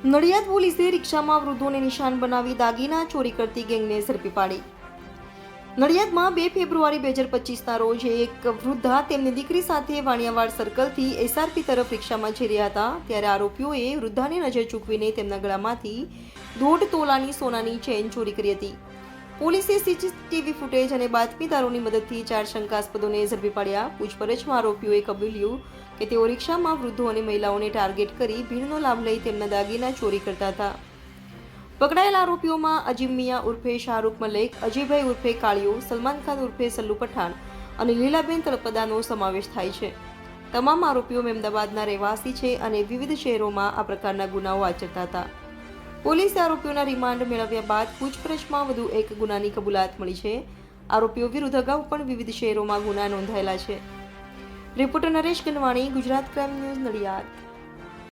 નડિયાદ પોલીસે રિક્ષામાં વૃદ્ધોને નિશાન બનાવી દાગીના ચોરી કરતી ગેંગને ઝડપી પાડી. નડિયાદમાં બે ફેબ્રુઆરી બે હજાર પચીસના રોજ એક વૃદ્ધા તેમની દીકરી સાથે વાણિયાવાડ સર્કલથી એસઆરપી તરફ રિક્ષામાં જઈ રહ્યા હતા, ત્યારે આરોપીઓએ વૃદ્ધાની નજર ચૂકવીને તેમના ગળામાંથી દોઢ તોલાની સોનાની ચેન ચોરી કરી હતી. પોલીસે સીસીટીવી ફૂટેજ અને બાતમીદારોની મદદથી ચાર શંકાસ્પદોને ઝડપી પાડ્યા. પૂછપરછમાં આરોપીઓએ કબૂલ્યું કે તેઓ રિક્ષામાં વૃદ્ધો અને મહિલાઓને ટાર્ગેટ કરી ભીડનો લાભ લઈ તેમના દાગીના ચોરી કરતા હતા. પકડાયેલા આરોપીઓમાં અજીમ મિયા ઉર્ફે શાહરૂખ મલેક, અજયભાઈ ઉર્ફે કાળિયો, સલમાન ખાન ઉર્ફે સલ્લુ પઠાણ અને લીલાબેન તળપદાનો સમાવેશ થાય છે. તમામ આરોપીઓ અમદાવાદના રહેવાસી છે અને વિવિધ શહેરોમાં આ પ્રકારના ગુનાઓ આચરતા હતા. પોલીસે આરોપીઓના રિમાન્ડ મેળવ્યા બાદ પૂછપરછમાં વધુ એક ગુનાની કબૂલાત મળી છે. આરોપીઓ વિરુદ્ધ અગાઉ પણ વિવિધ શહેરોમાં ગુના નોંધાયેલા છે. Reporter Naresh Ganwani, Gujarat crime news Nadiad.